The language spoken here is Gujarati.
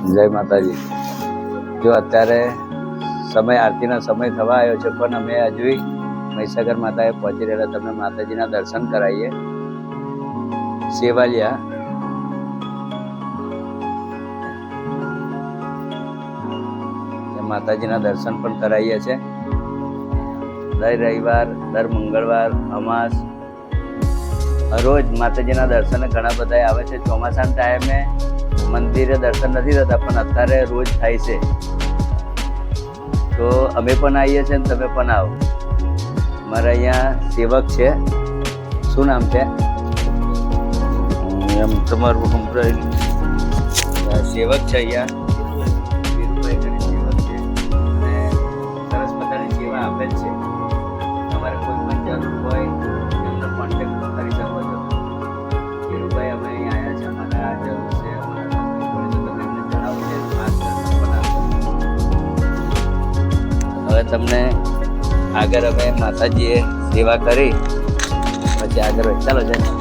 જય માતાજી. જો અત્યારે સમય, આરતીનો સમય થવા આવ્યો છે, પણ અમે હજુ મહીસાગર માતાએ પહોંચી રહેલા. તમને માતાજીના દર્શન કરાવીએ. સેવાલિયા. માતાજીના દર્શન પણ કરાવીએ છે. દર રવિવાર, દર મંગળવાર, અમાસ રોજ માતાજીના દર્શને ઘણા બધા આવે છે. ચોમાસાના ટાઈમે મંદિરે દર્શન નથી થતા પણ અત્યારે રોજ થાય છે. તો અમે પણ આવીએ છીએ ને તમે પણ આવો. મારા અહીંયા સેવક છે. શું નામ છે? એમ તમારું સંભળાય સેવક છે અહીંયા. વીરભાઈ સેવક છે. અને સરસ મજાની સેવા આપે જ છે. તમારે કોઈ પણ જરૂર હોય તમને આગળ અમે માતાજીએ સેવા કરી. પછી આગળ ચાલો જાય